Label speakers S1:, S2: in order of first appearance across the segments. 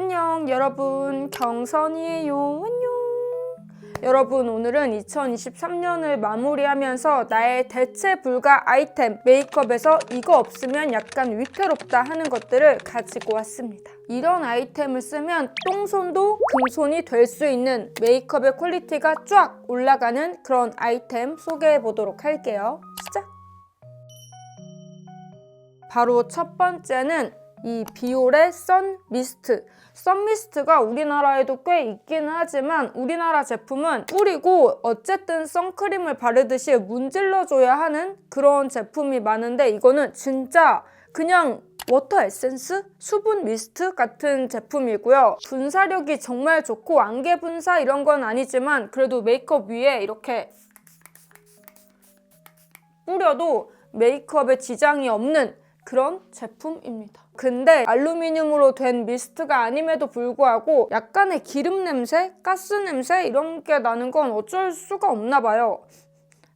S1: 안녕 여러분. 경선이에요. 안녕. 여러분 오늘은 2023년을 마무리하면서 나의 대체 불가 아이템 메이크업에서 이거 없으면 약간 위태롭다 하는 것들을 가지고 왔습니다. 이런 아이템을 쓰면 똥손도 금손이 될 수 있는 메이크업의 퀄리티가 쫙 올라가는 그런 아이템 소개해 보도록 할게요. 시작! 바로 첫 번째는 이 비올의 선 미스트. 선 미스트가 우리나라에도 꽤 있기는 하지만 우리나라 제품은 뿌리고 어쨌든 선크림을 바르듯이 문질러줘야 하는 그런 제품이 많은데 이거는 진짜 그냥 워터 에센스? 수분 미스트 같은 제품이고요. 분사력이 정말 좋고 안개 분사 이런 건 아니지만 그래도 메이크업 위에 이렇게 뿌려도 메이크업에 지장이 없는 그런 제품입니다. 근데 알루미늄으로 된 미스트가 아님에도 불구하고 약간의 기름 냄새, 가스 냄새 이런 게 나는 건 어쩔 수가 없나 봐요.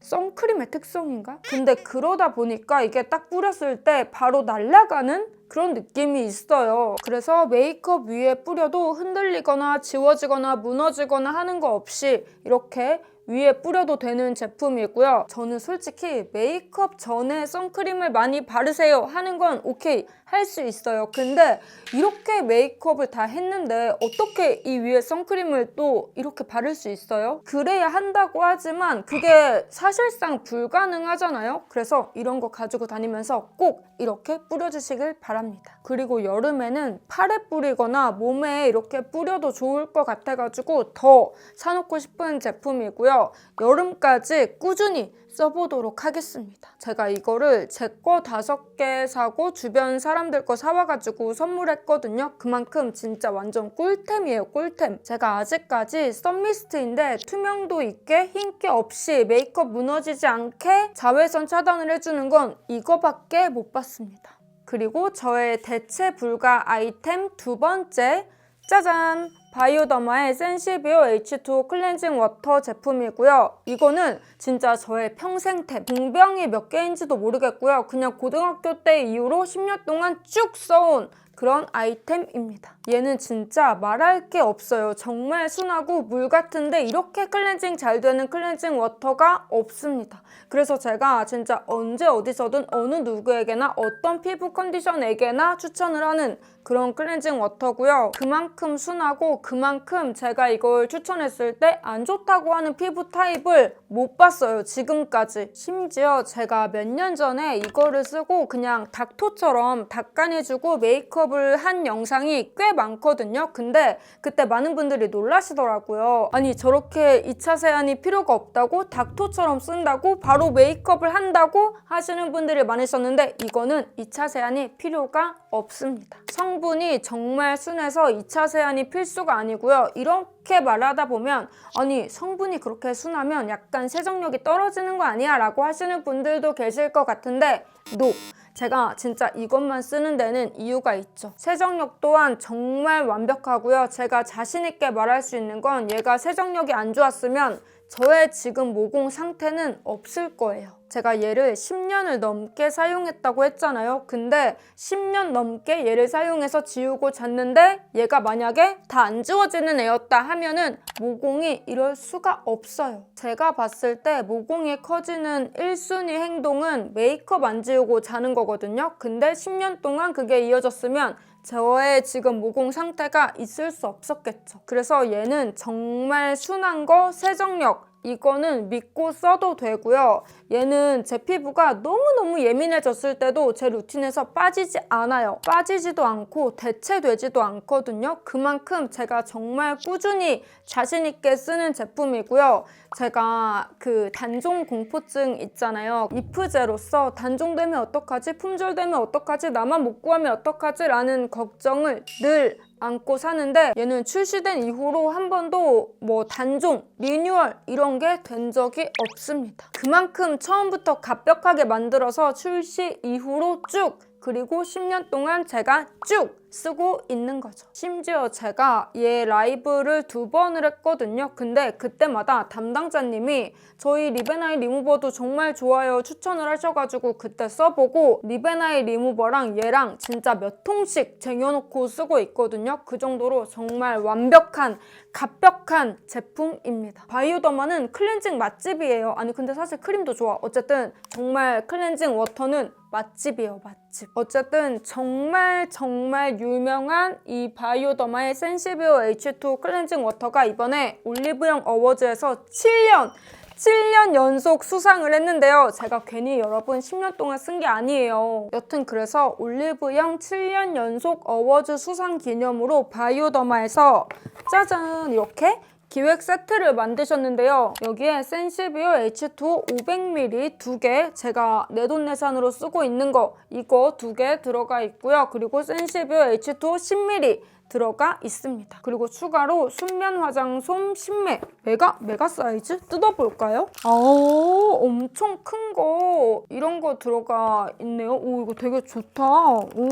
S1: 선크림의 특성인가? 근데 그러다 보니까 이게 딱 뿌렸을 때 바로 날아가는 그런 느낌이 있어요. 그래서 메이크업 위에 뿌려도 흔들리거나 지워지거나 무너지거나 하는 거 없이 이렇게 위에 뿌려도 되는 제품이고요. 저는 솔직히 메이크업 전에 선크림을 많이 바르세요 하는 건 오케이 할 수 있어요. 근데 이렇게 메이크업을 다 했는데 어떻게 이 위에 선크림을 또 이렇게 바를 수 있어요? 그래야 한다고 하지만 그게 사실상 불가능하잖아요. 그래서 이런 거 가지고 다니면서 꼭 이렇게 뿌려주시길 바랍니다. 그리고 여름에는 팔에 뿌리거나 몸에 이렇게 뿌려도 좋을 것 같아가지고 더 사놓고 싶은 제품이고요. 여름까지 꾸준히 써보도록 하겠습니다. 제가 이거를 제 거 다섯 개 사고 주변 사람들 거 사와가지고 선물했거든요. 그만큼 진짜 완전 꿀템이에요, 꿀템. 제가 아직까지 썬미스트인데 투명도 있게 흰기 없이 메이크업 무너지지 않게 자외선 차단을 해주는 건 이거밖에 못 봤습니다. 그리고 저의 대체 불가 아이템 두 번째 짜잔! 바이오더마의 센시비오 H2O 클렌징 워터 제품이고요. 이거는 진짜 저의 평생템. 공병이 몇 개인지도 모르겠고요. 그냥 고등학교 때 이후로 10년 동안 쭉 써온 그런 아이템입니다. 얘는 진짜 말할 게 없어요. 정말 순하고 물 같은데 이렇게 클렌징 잘 되는 클렌징 워터가 없습니다. 그래서 제가 진짜 언제 어디서든 어느 누구에게나 어떤 피부 컨디션에게나 추천을 하는 그런 클렌징 워터고요. 그만큼 순하고 그만큼 제가 이걸 추천했을 때 안 좋다고 하는 피부 타입을 못 봤어요. 지금까지. 심지어 제가 몇 년 전에 이거를 쓰고 그냥 닥토처럼 닦아내주고 메이크업을 한 영상이 꽤 많거든요. 근데 그때 많은 분들이 놀라시더라고요. 아니 저렇게 2차 세안이 필요가 없다고 닥토처럼 쓴다고 바로 메이크업을 한다고 하시는 분들이 많으셨는데 이거는 2차 세안이 필요가 없습니다. 성분이 정말 순해서 2차 세안이 필수가 아니고요. 이렇게 말하다 보면 아니 성분이 그렇게 순하면 약간 세정력이 떨어지는 거 아니야? 라고 하시는 분들도 계실 것 같은데 NO! 제가 진짜 이것만 쓰는 데는 이유가 있죠. 세정력 또한 정말 완벽하고요. 제가 자신있게 말할 수 있는 건 얘가 세정력이 안 좋았으면 저의 지금 모공 상태는 없을 거예요. 제가 얘를 10년을 넘게 사용했다고 했잖아요. 근데 10년 넘게 얘를 사용해서 지우고 잤는데 얘가 만약에 다 안 지워지는 애였다 하면은 모공이 이럴 수가 없어요. 제가 봤을 때 모공이 커지는 1순위 행동은 메이크업 안 지우고 자는 거거든요. 근데 10년 동안 그게 이어졌으면 저의 지금 모공 상태가 있을 수 없었겠죠. 그래서 얘는 정말 순한 거, 세정력, 이거는 믿고 써도 되고요. 얘는 제 피부가 너무너무 예민해졌을 때도 제 루틴에서 빠지지 않아요. 빠지지도 않고 대체되지도 않거든요. 그만큼 제가 정말 꾸준히 자신 있게 쓰는 제품이고요. 제가 그 단종 공포증 있잖아요. 이프제로서 단종되면 어떡하지? 품절되면 어떡하지? 나만 못 구하면 어떡하지? 라는 걱정을 늘 안고 사는데 얘는 출시된 이후로 한 번도 뭐 단종, 리뉴얼 이런 게 된 적이 없습니다. 그만큼 처음부터 갑벽하게 만들어서 출시 이후로 쭉 그리고 10년 동안 제가 쭉 쓰고 있는 거죠. 심지어 제가 얘 라이브를 두 번을 했거든요. 근데 그때마다 담당자님이 저희 리베나이 리무버도 정말 좋아요 추천을 하셔가지고 그때 써보고 리베나이 리무버랑 얘랑 진짜 몇 통씩 쟁여놓고 쓰고 있거든요. 그 정도로 정말 완벽한 갑벽한 제품입니다. 바이오더마는 클렌징 맛집이에요. 아니 근데 사실 크림도 좋아. 어쨌든 정말 클렌징 워터는 맛집이에요, 맛집. 어쨌든 정말 정말 유명한 이 바이오더마의 센시비오 H2 클렌징 워터가 이번에 올리브영 어워즈에서 7년 7년 연속 수상을 했는데요. 제가 괜히 여러분 10년 동안 쓴 게 아니에요. 여튼 그래서 올리브영 7년 연속 어워즈 수상 기념으로 바이오더마에서 짜잔 이렇게 기획 세트를 만드셨는데요. 여기에 센시비오 H2 500ml 두 개, 제가 내돈내산으로 쓰고 있는 거 이거 두 개 들어가 있고요. 그리고 센시비오 H2 10ml 들어가 있습니다. 그리고 추가로 순면 화장솜 10매 메가 메가 사이즈 뜯어볼까요? 아 엄청 큰 거 이런 거 들어가 있네요. 오 이거 되게 좋다. 오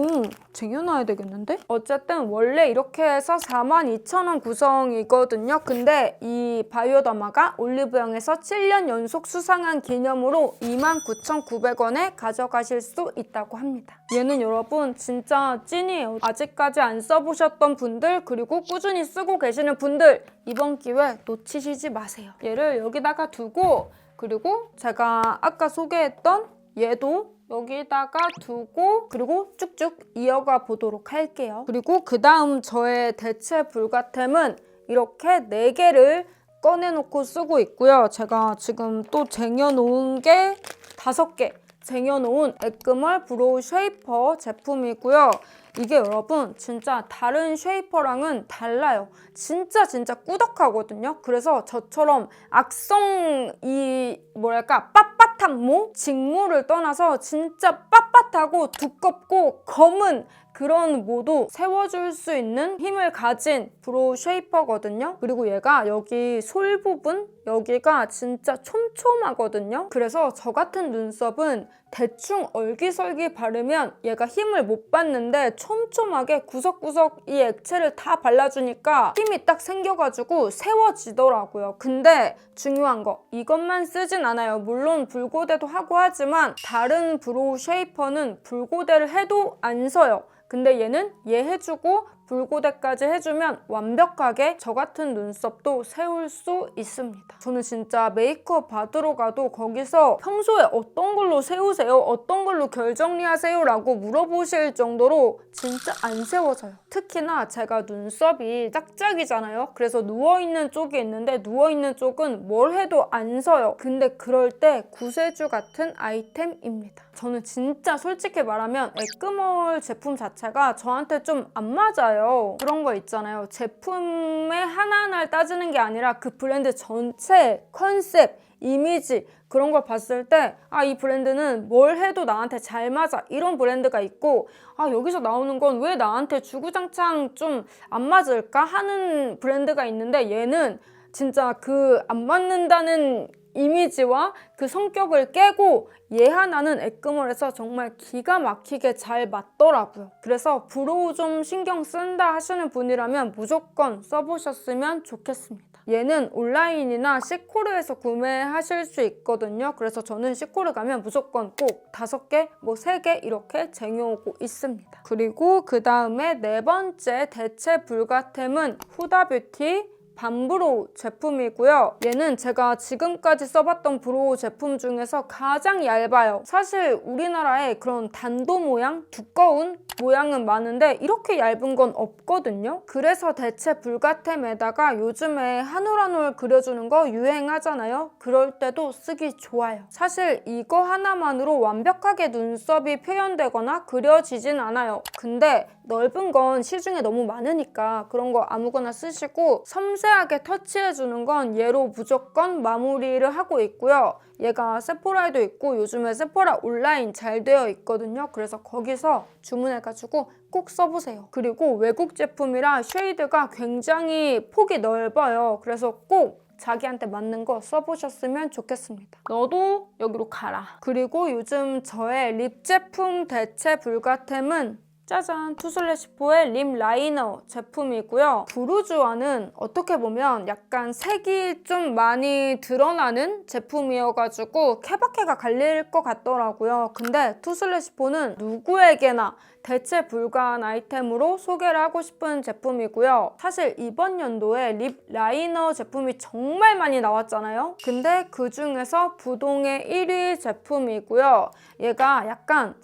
S1: 쟁여놔야 되겠는데? 어쨌든 원래 이렇게 해서 42,000원 구성이거든요. 근데 이 바이오더마가 올리브영에서 7년 연속 수상한 기념으로 29,900원에 가져가실 수 있다고 합니다. 얘는 여러분 진짜 찐이에요. 아직까지 안 써보셨던 분들 그리고 꾸준히 쓰고 계시는 분들 이번 기회 놓치시지 마세요. 얘를 여기다가 두고 그리고 제가 아까 소개했던 얘도 여기다가 두고 그리고 쭉쭉 이어가 보도록 할게요. 그리고 그 다음 저의 대체 불가템은 이렇게 네개를 꺼내놓고 쓰고 있고요. 제가 지금 또 쟁여놓은 게 다섯 개 쟁여놓은 에크멀 브로우 쉐이퍼 제품이고요. 이게 여러분 진짜 다른 쉐이퍼랑은 달라요. 진짜 진짜 꾸덕하거든요. 그래서 저처럼 악성 이 뭐랄까 빳빳한 모? 직모를 떠나서 진짜 빳빳하고 두껍고 검은 그런 모도 세워줄 수 있는 힘을 가진 브로우 쉐이퍼거든요. 그리고 얘가 여기 솔 부분 여기가 진짜 촘촘하거든요. 그래서 저 같은 눈썹은 대충 얼기설기 바르면 얘가 힘을 못 받는데 촘촘하게 구석구석 이 액체를 다 발라주니까 힘이 딱 생겨가지고 세워지더라고요. 근데 중요한 거 이것만 쓰진 않아요. 물론 불고데도 하고 하지만 다른 브로우 쉐이퍼는 불고데를 해도 안 서요. 근데 얘는 얘 해주고 불고데까지 해주면 완벽하게 저 같은 눈썹도 세울 수 있습니다. 저는 진짜 메이크업 받으러 가도 거기서 평소에 어떤 걸로 세우세요? 어떤 걸로 결 정리하세요? 라고 물어보실 정도로 진짜 안 세워져요. 특히나 제가 눈썹이 짝짝이잖아요. 그래서 누워있는 쪽이 있는데 누워있는 쪽은 뭘 해도 안 서요. 근데 그럴 때 구세주 같은 아이템입니다. 저는 진짜 솔직히 말하면 에크멀 제품 자체가 저한테 좀 안 맞아요. 그런 거 있잖아요. 제품의 하나하나를 따지는 게 아니라 그 브랜드 전체 컨셉, 이미지 그런 걸 봤을 때 아 이 브랜드는 뭘 해도 나한테 잘 맞아 이런 브랜드가 있고 아 여기서 나오는 건 왜 나한테 주구장창 좀 안 맞을까 하는 브랜드가 있는데 얘는 진짜 그 안 맞는다는 이미지와 그 성격을 깨고 얘 하나는 에크멀에서 정말 기가 막히게 잘 맞더라고요. 그래서 브로우 좀 신경 쓴다 하시는 분이라면 무조건 써보셨으면 좋겠습니다. 얘는 온라인이나 시코르에서 구매하실 수 있거든요. 그래서 저는 시코르 가면 무조건 꼭 다섯 개, 뭐 세 개 이렇게 쟁여오고 있습니다. 그리고 그 다음에 네 번째 대체 불가템은 후다뷰티 밤브로우 제품이고요. 얘는 제가 지금까지 써봤던 브로우 제품 중에서 가장 얇아요. 사실 우리나라에 그런 단도 모양, 두꺼운 모양은 많은데 이렇게 얇은 건 없거든요. 그래서 대체 불가템에다가 요즘에 한올 한올 그려주는 거 유행하잖아요. 그럴 때도 쓰기 좋아요. 사실 이거 하나만으로 완벽하게 눈썹이 표현되거나 그려지진 않아요. 근데 넓은 건 시중에 너무 많으니까 그런 거 아무거나 쓰시고 섬세 하게 터치해주는 건 얘로 무조건 마무리를 하고 있고요. 얘가 세포라에도 있고 요즘에 세포라 온라인 잘 되어 있거든요. 그래서 거기서 주문해가지고 꼭 써보세요. 그리고 외국 제품이라 쉐이드가 굉장히 폭이 넓어요. 그래서 꼭 자기한테 맞는 거 써보셨으면 좋겠습니다. 너도 여기로 가라. 그리고 요즘 저의 립 제품 대체 불가템은 짜잔 투슬래시포의 립 라이너 제품이고요. 부르주아는 어떻게 보면 약간 색이 좀 많이 드러나는 제품이어가지고 케바케가 갈릴 것 같더라고요. 근데 투슬래시포는 누구에게나 대체 불가한 아이템으로 소개를 하고 싶은 제품이고요. 사실 이번 연도에 립 라이너 제품이 정말 많이 나왔잖아요. 근데 그 중에서 부동의 1위 제품이고요. 얘가 약간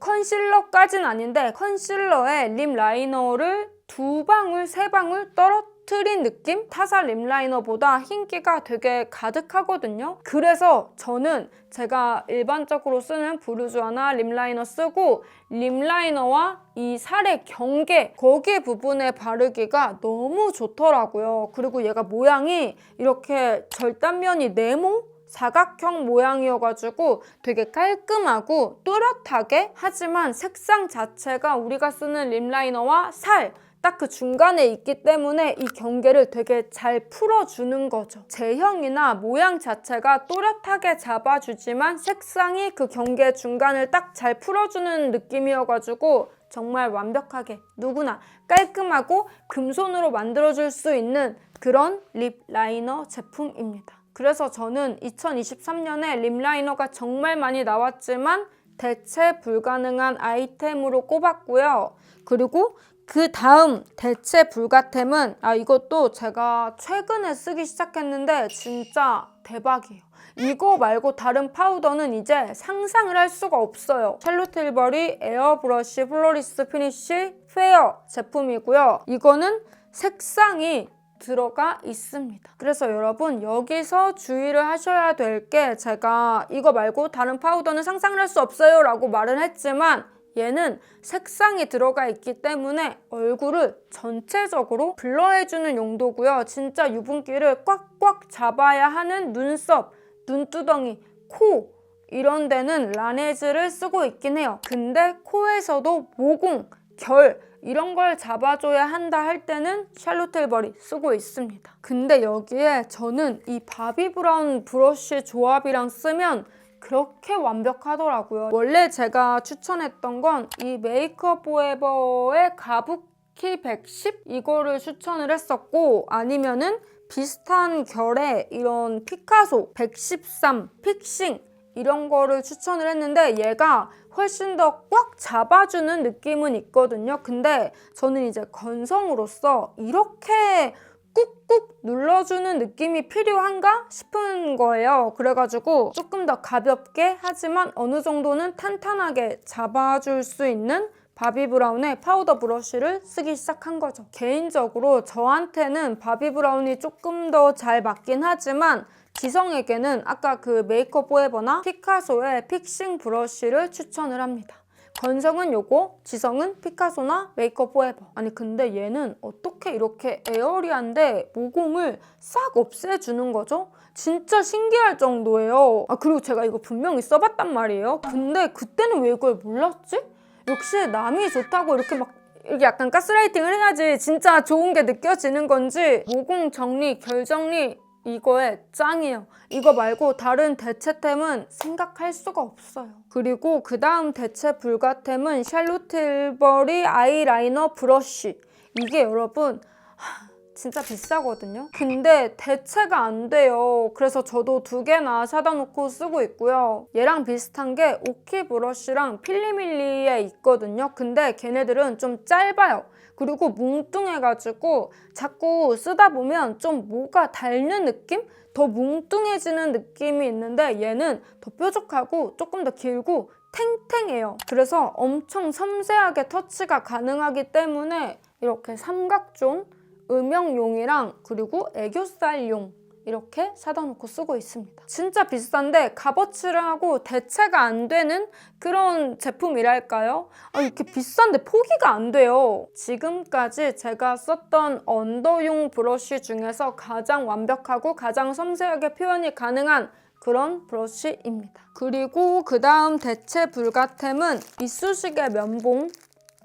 S1: 컨실러까진 아닌데 컨실러에 립 라이너를 두 방울, 세 방울 떨어뜨린 느낌? 타사 립 라이너보다 흰기가 되게 가득하거든요. 그래서 저는 제가 일반적으로 쓰는 부르주아나 립 라이너 쓰고 립 라이너와 이 살의 경계 거기 부분에 바르기가 너무 좋더라고요. 그리고 얘가 모양이 이렇게 절단면이 네모 사각형 모양이어가지고 되게 깔끔하고 또렷하게 하지만 색상 자체가 우리가 쓰는 립라이너와 살 딱그 중간에 있기 때문에 이 경계를 되게 잘 풀어주는 거죠. 제형이나 모양 자체가 또렷하게 잡아주지만 색상이 그 경계 중간을 딱 잘 풀어주는 느낌이어가지고 정말 완벽하게 누구나 깔끔하고 금손으로 만들어줄 수 있는 그런 립 라이너 제품입니다. 그래서 저는 2023년에 립 라이너가 정말 많이 나왔지만 대체 불가능한 아이템으로 꼽았고요. 그리고 그 다음 대체 불가템은 아 이것도 제가 최근에 쓰기 시작했는데 진짜 대박이에요. 이거 말고 다른 파우더는 이제 상상을 할 수가 없어요. 샬롯 틸버리 에어브러쉬 플로리스 피니쉬 페어 제품이고요. 이거는 색상이 들어가 있습니다. 그래서 여러분 여기서 주의를 하셔야 될 게 제가 이거 말고 다른 파우더는 상상을 할수 없어요 라고 말은 했지만 얘는 색상이 들어가 있기 때문에 얼굴을 전체적으로 블러해주는 용도고요. 진짜 유분기를 꽉꽉 잡아야 하는 눈썹, 눈두덩이, 코 이런 데는 라네즈를 쓰고 있긴 해요. 근데 코에서도 모공, 결 이런 걸 잡아줘야 한다 할 때는 샬롯 틸버리 쓰고 있습니다. 근데 여기에 저는 이 바비 브라운 브러쉬 조합이랑 쓰면 그렇게 완벽하더라고요. 원래 제가 추천했던 건 이 메이크업 포에버의 가부키 110 이거를 추천을 했었고 아니면은 비슷한 결의 이런 피카소 113 픽싱 이런 거를 추천을 했는데 얘가 훨씬 더 꽉 잡아주는 느낌은 있거든요. 근데 저는 이제 건성으로서 이렇게 꾹꾹 눌러주는 느낌이 필요한가 싶은 거예요. 그래가지고 조금 더 가볍게 하지만 어느 정도는 탄탄하게 잡아줄 수 있는 바비 브라운의 파우더 브러쉬를 쓰기 시작한 거죠. 개인적으로 저한테는 바비 브라운이 조금 더 잘 맞긴 하지만 지성에게는 아까 그 메이크업 포에버나 피카소의 픽싱 브러쉬를 추천을 합니다. 건성은 요거, 지성은 피카소나 메이크업 포에버. 아니 근데 얘는 어떻게 이렇게 에어리한데 모공을 싹 없애주는 거죠? 진짜 신기할 정도예요. 아 그리고 제가 이거 분명히 써봤단 말이에요. 근데 그때는 왜 이걸 몰랐지? 역시 남이 좋다고 이렇게 막 이렇게 약간 가스라이팅을 해야지 진짜 좋은 게 느껴지는 건지 모공 정리, 결 정리 이거에 짱이에요. 이거 말고 다른 대체템은 생각할 수가 없어요. 그리고 그 다음 대체 불가템은 샬롯 틸버리 아이라이너 브러쉬. 이게 여러분 하, 진짜 비싸거든요. 근데 대체가 안 돼요. 그래서 저도 두 개나 사다 놓고 쓰고 있고요. 얘랑 비슷한 게 오키 브러쉬랑 필리밀리에 있거든요. 근데 걔네들은 좀 짧아요. 그리고 뭉뚱해가지고 자꾸 쓰다 보면 좀 뭐가 닳는 느낌? 더 뭉뚱해지는 느낌이 있는데 얘는 더 뾰족하고 조금 더 길고 탱탱해요. 그래서 엄청 섬세하게 터치가 가능하기 때문에 이렇게 삼각존 음영용이랑 그리고 애교살용 이렇게 사다 놓고 쓰고 있습니다. 진짜 비싼데 값어치를 하고 대체가 안 되는 그런 제품이랄까요? 아, 이렇게 비싼데 포기가 안 돼요. 지금까지 제가 썼던 언더용 브러쉬 중에서 가장 완벽하고 가장 섬세하게 표현이 가능한 그런 브러쉬입니다. 그리고 그 다음 대체 불가템은 이쑤시개 면봉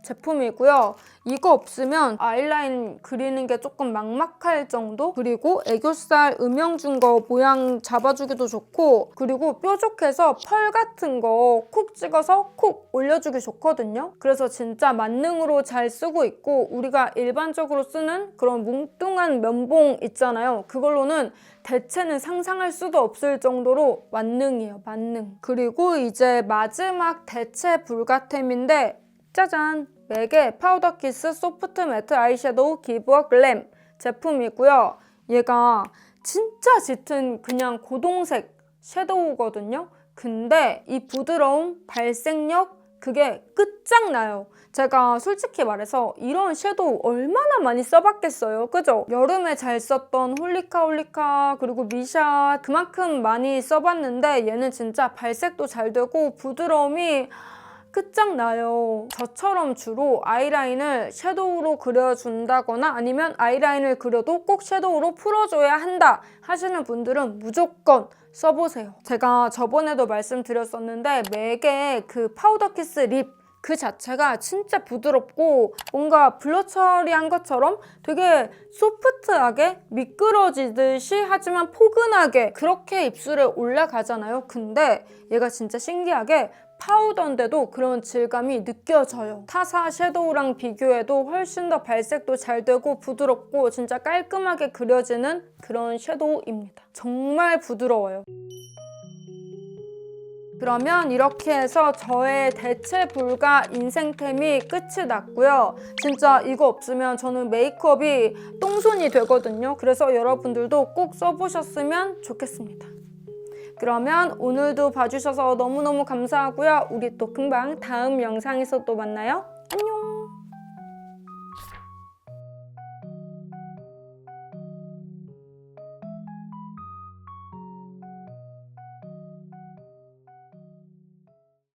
S1: 제품이고요. 이거 없으면 아이라인 그리는 게 조금 막막할 정도? 그리고 애교살 음영 준 거 모양 잡아주기도 좋고 그리고 뾰족해서 펄 같은 거 콕 찍어서 콕 올려주기 좋거든요. 그래서 진짜 만능으로 잘 쓰고 있고 우리가 일반적으로 쓰는 그런 뭉뚱한 면봉 있잖아요. 그걸로는 대체는 상상할 수도 없을 정도로 만능이에요. 만능. 그리고 이제 마지막 대체 불가템인데 짜잔! 맥의 파우더 키스 소프트 매트 아이섀도우 기브어 글램 제품이고요. 얘가 진짜 짙은 그냥 고동색 섀도우거든요. 근데 이 부드러움, 발색력 그게 끝장나요. 제가 솔직히 말해서 이런 섀도우 얼마나 많이 써봤겠어요. 그죠? 여름에 잘 썼던 홀리카 홀리카 그리고 미샤 그만큼 많이 써봤는데 얘는 진짜 발색도 잘 되고 부드러움이 끝장나요. 저처럼 주로 아이라인을 섀도우로 그려준다거나 아니면 아이라인을 그려도 꼭 섀도우로 풀어줘야 한다 하시는 분들은 무조건 써보세요. 제가 저번에도 말씀드렸었는데 맥의 그 파우더 키스 립그 자체가 진짜 부드럽고 뭔가 블러 처리한 것처럼 되게 소프트하게 미끄러지듯이 하지만 포근하게 그렇게 입술에 올라가잖아요. 근데 얘가 진짜 신기하게 파우더인데도 그런 질감이 느껴져요. 타사 섀도우랑 비교해도 훨씬 더 발색도 잘 되고 부드럽고 진짜 깔끔하게 그려지는 그런 섀도우입니다. 정말 부드러워요. 그러면 이렇게 해서 저의 대체 불가 인생템이 끝이 났고요. 진짜 이거 없으면 저는 메이크업이 똥손이 되거든요. 그래서 여러분들도 꼭 써보셨으면 좋겠습니다. 그러면 오늘도 봐주셔서 너무너무 감사하고요. 우리 또 금방 다음 영상에서 또 만나요.